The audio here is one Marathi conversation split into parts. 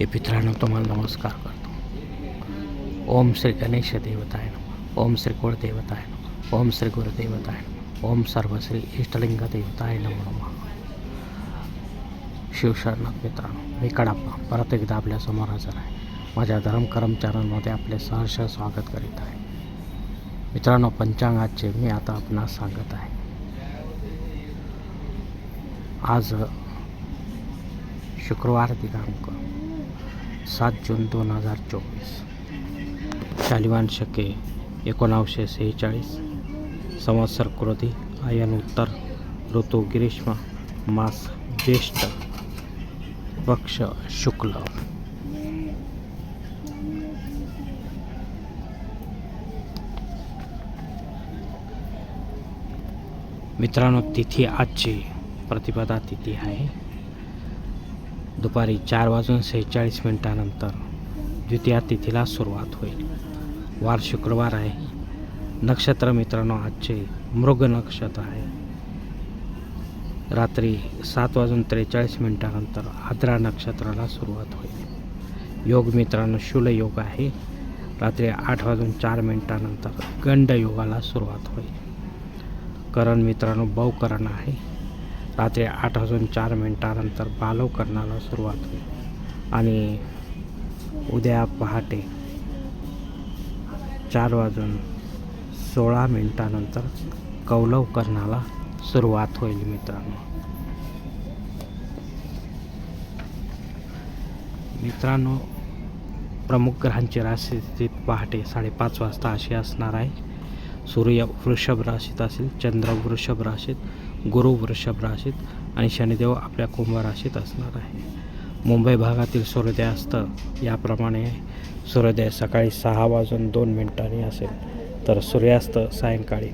हे पित्रांनो तुम्हाला नमस्कार करतो. ओम श्री गणेश देवताय नमः. ओम श्री कुळदेवताय नमः. ओम श्री गुरुदेवताय नमः. ओम सर्वश्री इष्टलिंग देवताय नमो नमः. शिवशरणक मित्रांनो मी कडाप्पा परत एकदा आपल्यासमोर हजर आहे. माझ्या धर्म कर्मचाऱ्यांमध्ये आपले सहर्ष स्वागत करीत आहे. मित्रांनो पंचांगाचे मी आता आपणास सांगत आहे. आज शुक्रवार दिनांक सात जून दोन हजार चोवीस. शालिवान शके एकोणावीसशे सेहेचाळीस. संवत्सर क्रोधी आयन उत्तर ऋतू ग्रीष्म मास ज्येष्ठ पक्ष शुक्ल. मित्रांनो तिथी आजची प्रतिपदा तिथी आहे. दुपारी चार वाजून सेहेचाळीस मिनिटानंतर द्वितीया तिथीला सुरुवात होईल. वार शुक्रवार आहे. नक्षत्र मित्रांनो आजचे मृग नक्षत्र आहे. रात्री सात वाजून त्रेचाळीस मिनिटानंतर आद्रा नक्षत्राला सुरुवात होईल. योग मित्रांनो शूल योग आहे. रात्री आठ वाजून चार मिनिटानंतर गंड योगाला सुरुवात होईल. करण मित्रांनो बहुकरण आहे. रात्री आठ वाजून चार मिनिटानंतर बालवकरणाला सुरुवात होईल. आणि उद्या पहाटे चार वाजून सोळा मिनिटानंतर कौलवकरणाला सुरुवात होईल मित्रांनो. मित्रांनो प्रमुख ग्रहांची राशी पहाटे साडेपाच वाजता अशी असणार आहे. सूर्य वृषभ राशीत असेल चंद्र वृषभ राशीत गुरु वृषभ राशीत आणि शनिदेव आपल्या कुंभ राशीत असणार आहे. मुंबई भागातील सूर्योदयास्त याप्रमाणे सूर्योदय सकाळी सहा वाजून दोन मिनिटांनी असेल. तर सूर्यास्त सायंकाळी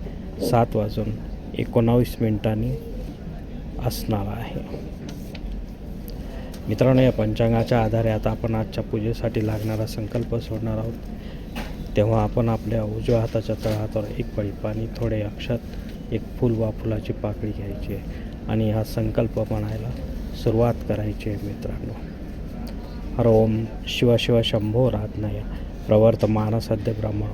सात वाजून एकोणावीस मिनिटांनी असणार आहे. मित्रांनो या पंचांगाच्या आधारे आता आपण आजच्या पूजेसाठी लागणारा संकल्प सोडणार आहोत. तेव्हा आपण आपल्या उजव्या हाताच्या तळहातावर एक पळी पाणी थोडे अक्षत एक फुल वा फुलाची पाकळी घ्यायची आहे आणि हा संकल्प म्हणायला सुरुवात करायची आहे मित्रांनो. हर ओम शिव शिव शंभो राधनय प्रवर्तमान सद्य ब्राह्मण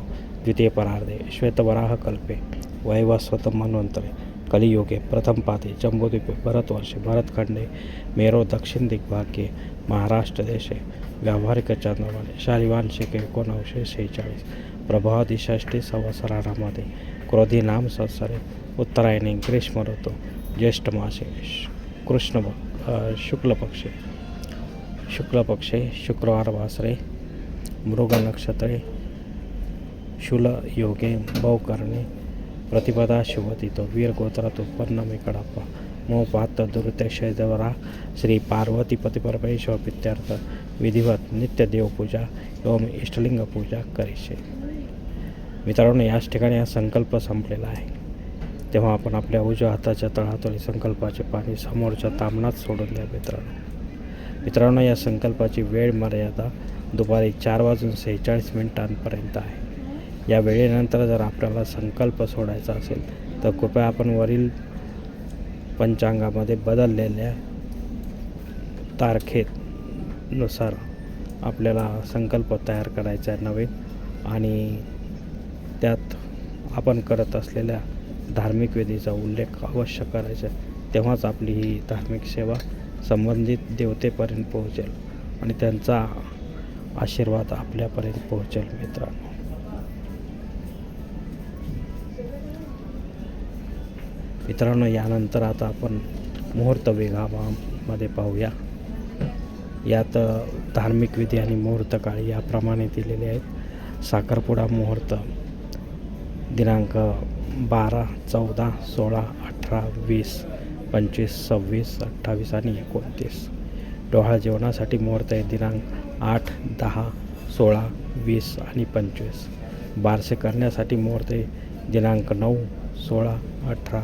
द्वितीय परार्धे श्वेतवराह कल्पे वैवस्वत मन्वंतरे कलियुगे प्रथम पाते जम्बूद्वीपे भरतवर्षे भरतखंडे मेरो दक्षिण दिग्भाग्ये महाराष्ट्र देशे व्यावहारिक चंद्रमाने शालिवान शेके एकोणावीसशे सेहेचाळीस प्रभावती षष्टी संवत्सरामध्ये क्रोधी नाम संसरे उत्तरायणे ग्रीष्म ऋतू ज्येष्ठ मासे श- कृष्ण प- शुक्ल पक्षे शुक्ल पक्षे शुक्रवार वासरे मृग नक्षत्रे शूल योगे बहुकर्णे प्रतिपदा शिवतितो वीर गोत्रात उत्पन्न मी कडाप्पा मो पात श्री पार्वती पतिपरमेश्वर पित्यर्थ विधिवत नित्य देवपूजा एवं इष्टलिंग पूजा करीशे मित्रांनो याच ठिकाणी हा संकल्प संपलेला आहे. तेव्हा आपण आपल्या उजव्या हाताच्या तळहातोली संकल्पाचे पाणी समोरच्या तामणात सोडून द्या मित्रांनो. मित्रांनो या संकल्पाची वेळ मर्यादा दुपारी चार वाजून सेहेचाळीस मिनिटांपर्यंत आहे. या वेळेनंतर जर आपल्याला संकल्प सोडायचा असेल तर कृपया आपण वरील पंचांगामध्ये बदललेल्या तारखेनुसार आपल्याला संकल्प तयार करायचा आहे नवीन. आणि त्यात आपण करत असलेल्या धार्मिक विधीचा उल्लेख अवश्य करायचा तेव्हाच आपली ही धार्मिक सेवा संबंधित देवतेपर्यंत पोहोचेल आणि त्यांचा आशीर्वाद आपल्यापर्यंत पोहोचेल मित्रांनो. मित्रांनो यानंतर आता आपण मुहूर्त विभागामध्ये पाहूया. यात धार्मिक विधी आणि मुहूर्त काळ याप्रमाणे दिलेले आहेत. साखरपुडा मुहूर्त दिनांक बारा चौदा सोळा अठरा वीस पंचवीस सव्वीस अठ्ठावीस आणि एकोणतीस. डोहाळ जेवणासाठी मुहूर्त आहे दिनांक आठ दहा सोळा वीस आणि पंचवीस. बारसे करण्यासाठी मुहूर्त आहे दिनांक नऊ सोळा अठरा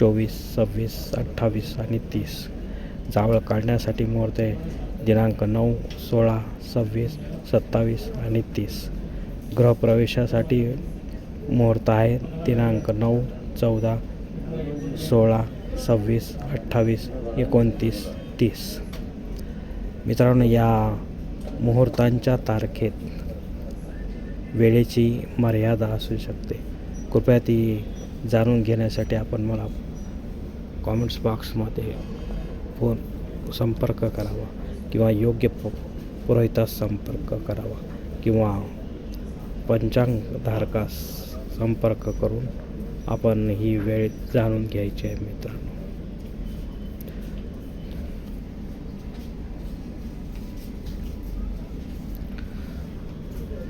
चोवीस सव्वीस अठ्ठावीस आणि तीस. जावळ काढण्यासाठी मुहूर्त आहे दिनांक नऊ सोळा सव्वीस सत्तावीस आणि तीस. गृहप्रवेशासाठी मुहूर्त आहे. दिनांक नऊ चौदा सोळा सव्वीस अठ्ठावीस एकोणतीस तीस. मित्रांनो या मुहूर्तांच्या तारखेत वेळेची मर्यादा असू शकते. कृपया ती जाणून घेण्यासाठी आपण मला कॉमेंट्स बॉक्समध्ये फोन संपर्क करावा किंवा योग्य प पुरोहितास संपर्क करावा किंवा पंचांगधारकास संपर्क करून आपण ही वेळ जाणून घ्यायची आहे मित्रांनो.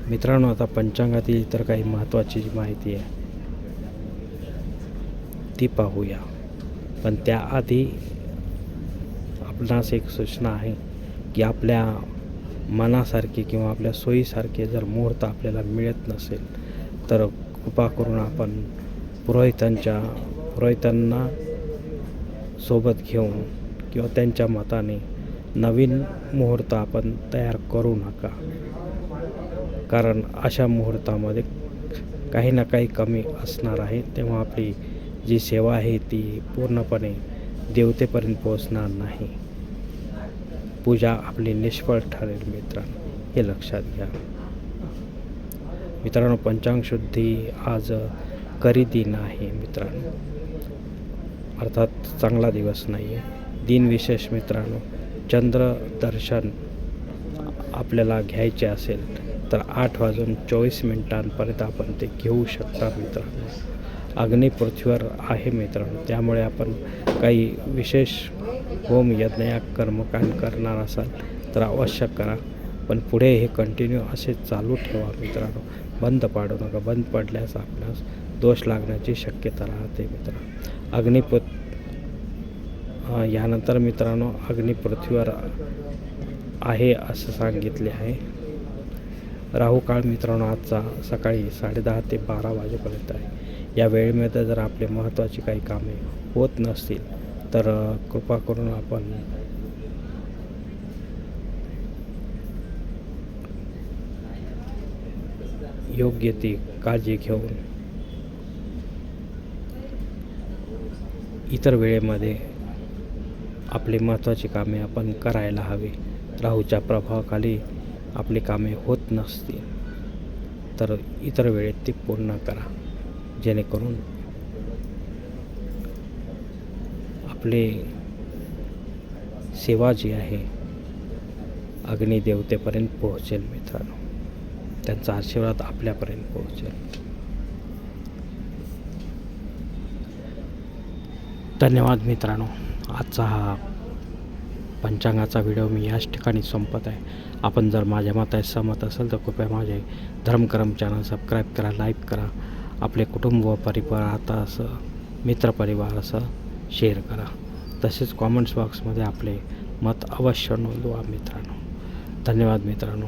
मित्रांनो आता पंचांगातील इतर काही महत्त्वाची जी माहिती आहे ती पाहूया. पण त्याआधी आपणास एक सूचना आहे की आपल्या मनासारखे किंवा आपल्या सोयीसारखे जर मुहूर्त आपल्याला मिळत नसेल तर कृपा करून आपण पुरोहितांच्या पुरोहितांना सोबत घेऊन किंवा त्यांच्या मताने नवीन मुहूर्त आपण तयार करू नका. कारण अशा मुहूर्तामध्ये काही ना काही कमी असणार आहे. तेव्हा आपली जी सेवा आहे ती पूर्णपणे देवतेपर्यंत पोहोचणार नाही. पूजा आपली निष्फळ ठरेल मित्रांनो. हे लक्षात घ्या. मित्रांनो पंचांगशुद्धी आज करी दिन आहे मित्रांनो. अर्थात चांगला दिवस नाही आहे दिनविशेष मित्रांनो चंद्र दर्शन आपल्याला घ्यायचे असेल तर आठ वाजून चोवीस मिनिटांपर्यंत आपण ते घेऊ शकता मित्रांनो. अग्नी पृथ्वीवर आहे मित्रांनो त्यामुळे आपण काही विशेष होम यज्ञ कर्मकांड करणार असाल तर अवश्य करा. पण पुढे हे कंटिन्यू असे चालू ठेवा मित्रांनो. बंद पाडू नका. बंद पडल्यास आपणास दोष लागण्याची शक्यता राहते मित्रांनो. अग्निपृथ यानंतर मित्रांनो अग्नी पृथ्वीवर आहे असं सांगितले आहे. राहू काळ मित्रांनो आजचा सकाळी साडेदहा ते बारा वाजेपर्यंत आहे. या वेळेमध्ये जर आपले महत्त्वाची काही कामे होत नसतील तर कृपा करून आपण योग्य ती काळजी घेऊन इतर वेळेमध्ये आपली महत्त्वाची कामे आपण करायला हवी. राहूच्या प्रभावाखाली आपली कामे होत नसतील तर इतर वेळेत ती पूर्ण करा. जेणेकरून आपले सेवा जी आहे अग्निदेवतेपर्यंत पोहोचेल मित्रांनो. त्यांचा आशीर्वाद आपल्यापर्यंत पोहोचेल. धन्यवाद मित्रांनो. आजचा हा पंचांगाचा व्हिडिओ मी याच ठिकाणी संपत आहे. आपण जर माझ्या मतास सहमत असेल तर कृपया माझे धर्मकर्म चॅनल सबस्क्राईब करा लाईक करा. आपले कुटुंब व परिवार आता असं मित्रपरिवार असं शेअर करा. तसेच कॉमेंट्स बॉक्समध्ये आपले मत अवश्य नोंदवा मित्रांनो. धन्यवाद मित्रांनो.